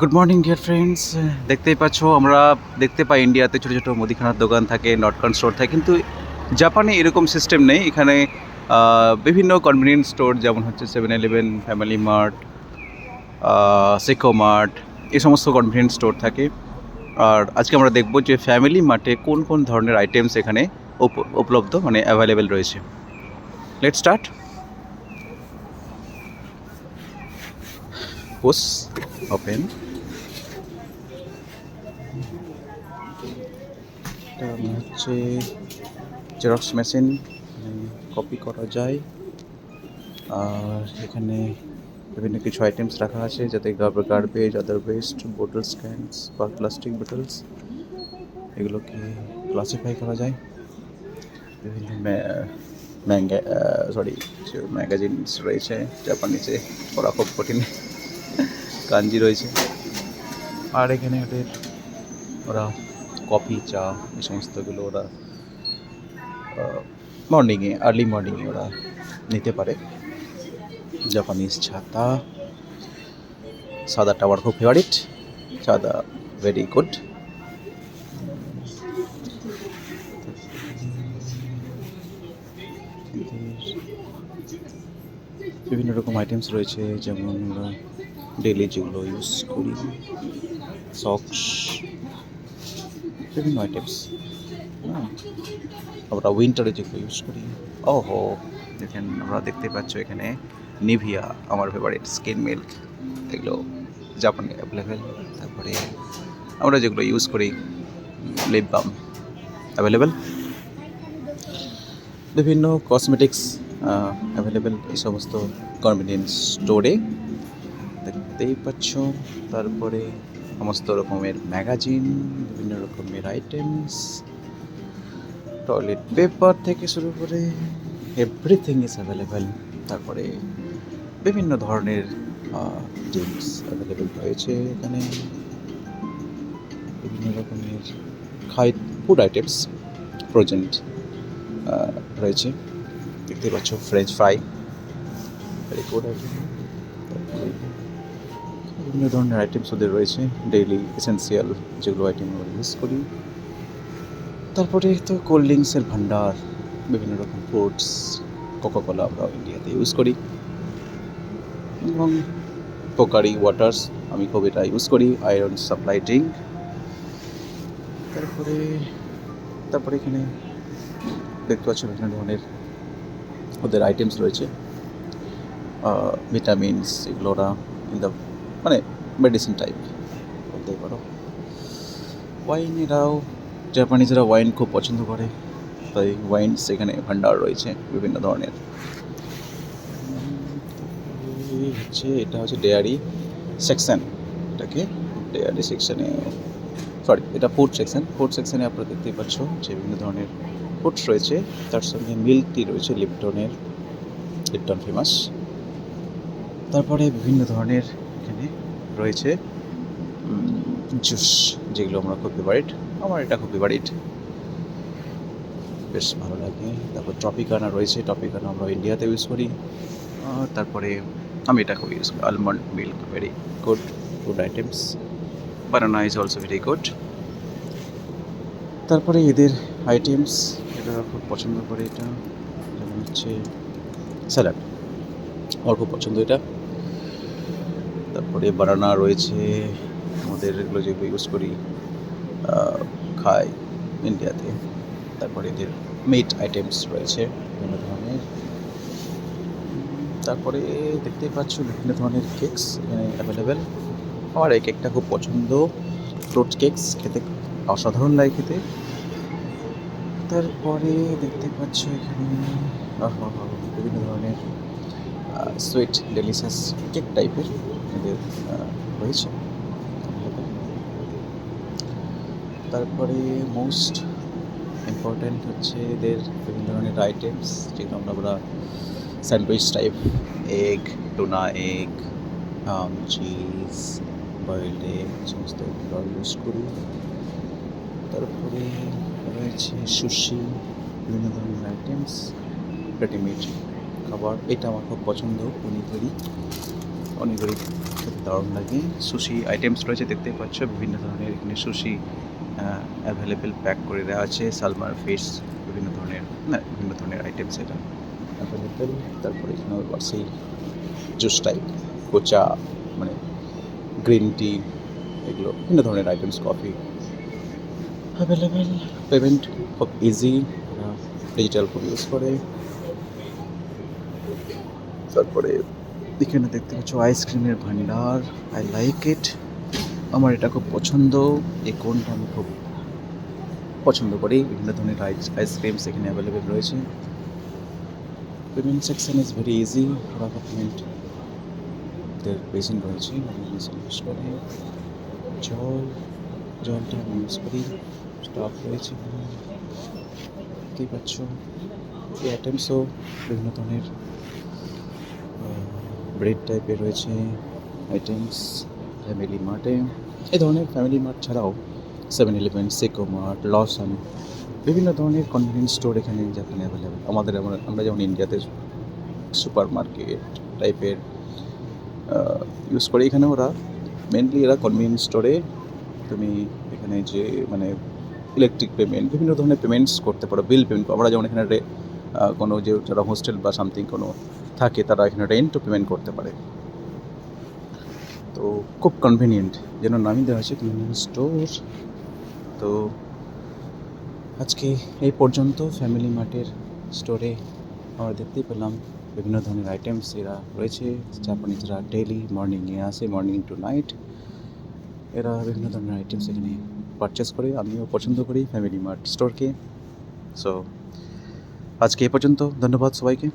Good morning dear friends দেখতেই পাচ্ছ, আমরা দেখতে পাই ইন্ডিয়াতে ছোটো ছোটো মুদিখানার দোকান থাকে নটকন স্টোর থাকে, কিন্তু জাপানে এরকম সিস্টেম নেই। এখানে বিভিন্ন কনভিনিয়েন্স স্টোর যেমন হচ্ছে Seven Eleven Family Mart Seicomart এই সমস্ত কনভিনিয়েন্স স্টোর থাকে। আর আজকে আমরা দেখব যে ফ্যামিলি মার্টে কোন কোন ধরনের আইটেমস এখানে উপ- উপলব্ধ মানে অ্যাভেলেবেল রয়েছে। Late start open. হচ্ছে জেরক্স মেশিন কপি করা যায়। আর এখানে বিভিন্ন কিছু আইটেমস রাখা আছে, যাতে garbage other waste bottle scans বা প্লাস্টিক বোটলস এগুলোকে ক্লাসিফাই করা যায়। বিভিন্ন ম্যাঙ্গা সরি ম্যাগাজিনস রয়েছে জাপানিজে পড়া খুব কঠিন। কাঞ্জি রয়েছে। আর এখানে ওদের ওরা কফি, চা এই সমস্তগুলো ওরা মর্নিংয়ে আর্লি মর্নিংয়ে ওরা নিতে পারে। জাপানিজ ছাতা সাদাটা আমার খুব ফেভারিট সাদা ভেরি গুড বিভিন্ন রকম আইটেমস রয়েছে, যেমন আমরা ডেলি যেগুলো ইউজ করি সক্স বিভিন্ন আইটেমস আমরা উইন্টারে যেগুলো ইউজ করি ও হো দেখেন আমরা দেখতে পাচ্ছ এখানে নিভিয়া আমার ফেভারিট স্কিন মিল্ক এগুলো জাপানে অ্যাভেলেবেল তারপরে আমরা যেগুলো ইউজ করি লিপ বাম অ্যাভেলেবেল বিভিন্ন কসমেটিক্স অ্যাভেলেবেল এই সমস্ত কনভিনিয়েন্স স্টোরে দেখতেই পাচ্ছ, তারপরে সমস্ত রকমের ম্যাগাজিন বিভিন্ন রকমের আইটেমস টয়লেট পেপার থেকে শুরু করে এভরিথিং ইজ অ্যাভেলেবেল তারপরে বিভিন্ন ধরনের জিনিস অ্যাভেলেবেল রয়েছে এখানে। বিভিন্ন রকমের খাই ফুড আইটেমস প্রজেন্ট রয়েছে। দেখতে পাচ্ছ ফ্রেঞ্চ ফ্রাই বিভিন্ন ধরনের আইটেমস ওদের রয়েছে ডেইলি এসেন্সিয়াল যেগুলো আইটেম আমরা ইউজ করি। তারপরে তো কোল্ড ড্রিঙ্কসের ভান্ডার বিভিন্ন রকম ফ্রুটস কোকাকোলা আমরা ইন্ডিয়াতে ইউজ করি। এবং পোকারি ওয়াটার্স আমি খুব এটা ইউজ করি আয়রন সাপ্লাই ড্রিঙ্ক তারপরে তারপরে এখানে দেখতে পাচ্ছ বিভিন্ন ধরনের ওদের আইটেমস রয়েছে। ভিটামিনস এগুলো ওরা ইন দ্য মানে মেডিসিন টাইপ বলতেই পারো। ওয়াইন এরাও জাপানিজরা ওয়াইন খুব পছন্দ করে, তাই ওয়াইন সেখানে ভান্ডার রয়েছে বিভিন্ন ধরনের। হচ্ছে, এটা হচ্ছে ডেয়ারি সেকশন এটাকে ডেয়ারি সেকশনে সরি এটা ফুড সেকশন ফুড সেকশনে আপনারা দেখতেই পাচ্ছ যে বিভিন্ন ধরনের ফুডস রয়েছে, তার সঙ্গে মিল্ক টি রয়েছে লিপটনের, লিপটন ফেমাস। তারপরে বিভিন্ন ধরনের এখানে রয়েছে জুস যেগুলো আমরা খুব ফেভারিট আমার এটা খুব ফেভারিট বেশ ভালো লাগে। তারপর টপিকানা রয়েছে টপিকানা আমরা ইন্ডিয়াতে ইউজ করি। তারপরে আমি এটা খুব ইউজ করি। Almond milk very good food items banana is also very good তারপরে এদের আইটেমস এটা খুব পছন্দ করে এটা। যেমন হচ্ছে স্যালাড আমার খুব পছন্দ এটা। তারপরে বানানা রয়েছে, আমাদের এগুলো যেগুলো ইউজ করি খাই ইন্ডিয়াতে তারপরে এদের মিট আইটেমস রয়েছে, বিভিন্ন ধরনের। তারপরে দেখতেই পাচ্ছ বিভিন্ন ধরনের কেকস এখানে অ্যাভেলেবেল আমার এই কেকটা খুব পছন্দ। ফ্রুট কেকস খেতে অসাধারণ লাগে খেতে। তারপরে দেখতে পাচ্ছ এখানে বিভিন্ন ধরনের সুইট ডেলিশিয়াস কেক টাইপের এদের রয়েছে। তারপরে মোস্ট ইম্পর্ট্যান্ট হচ্ছে এদের বিভিন্ন ধরনের আইটেমস যেগুলো আমরা আমরা sandwich type egg tuna egg cheese boiled egg সমস্ত এগুলো ইউজ করি। তারপরে রয়েছে সুশি বিভিন্ন ধরনের আইটেমস রেডিমেড খাবার। এটা আমার খুব পছন্দ পনির তৈরি অনেকগুলি খেতে দারুণ লাগে। সুশি আইটেমস রয়েছে, দেখতেই পাচ্ছ। বিভিন্ন ধরনের এখানে সুশি অ্যাভেলেবেল প্যাক করে দেওয়া আছে। সালমার ফিশ বিভিন্ন ধরনের, না, বিভিন্ন ধরনের আইটেমস এটা অ্যাভেলেবেল তারপরে এখানে সেই জুস টাইপ কোচা মানে গ্রিন টি এগুলো, বিভিন্ন ধরনের আইটেমস কফি অ্যাভেলেবেল পেমেন্ট খুব ইজি ডিজিটাল খুব ইউজ করে। তারপরে এখানে দেখতে পাচ্ছ আইসক্রিমের ভান্ডার। আই লাইক ইট আমার এটা খুব পছন্দ। এই কোনটা আমি খুব পছন্দ করি। বিভিন্ন ধরনের আইসক্রিমস এখানে অ্যাভেলেবেল রয়েছে। Payment section is very easy ওরা পেমেন্ট দের বেসিন রয়েছে। ইউজ করে। জল, জলটা আমি ইউজ করি। স্টক রয়েছে। দেখতেই পাচ্ছ, এই আইটেমসও বিভিন্ন ধরনের ব্রেড টাইপের রয়েছে আইটেমস ফ্যামিলি মার্টে এই ধরনের ফ্যামিলি মার্ট ছাড়াও seven eleven Seico mart Lawson বিভিন্ন ধরনের কনভিনিয়েন্স স্টোর এখানে যেখানে অ্যাভেলেবেল আমাদের আমরা যেমন ইন্ডিয়াতে সুপার মার্কেট টাইপের ইউজ করি এখানে ওরা। মেনলি এরা কনভিনিয়েন্স স্টোরে তুমি এখানে যে মানে ইলেকট্রিক পেমেন্ট বিভিন্ন ধরনের পেমেন্টস করতে পারো বিল পেমেন্ট আমরা যেমন এখানে কোনো যে যারা হোস্টেল বা সামথিং কোনো থাকে, তারা এখানে রেন্টও পেমেন্ট করতে পারে। তো খুব কনভিনিয়েন্ট যেন নামই দেওয়া আছে কনভিনিয়েন্স স্টোর তো আজকে এই পর্যন্ত ফ্যামিলি মার্টের স্টোরে আমরা দেখতেই পেলাম বিভিন্ন ধরনের আইটেমস এরা রয়েছে। জাপানিজরা ডেইলি মর্নিংয়ে আসে মর্নিং টু নাইট এরা বিভিন্ন ধরনের আইটেমস এখানে পারচেস করে আমিও পছন্দ করি ফ্যামিলি মার্ট স্টোরকে সো আজকে এই পর্যন্ত ধন্যবাদ সবাইকে।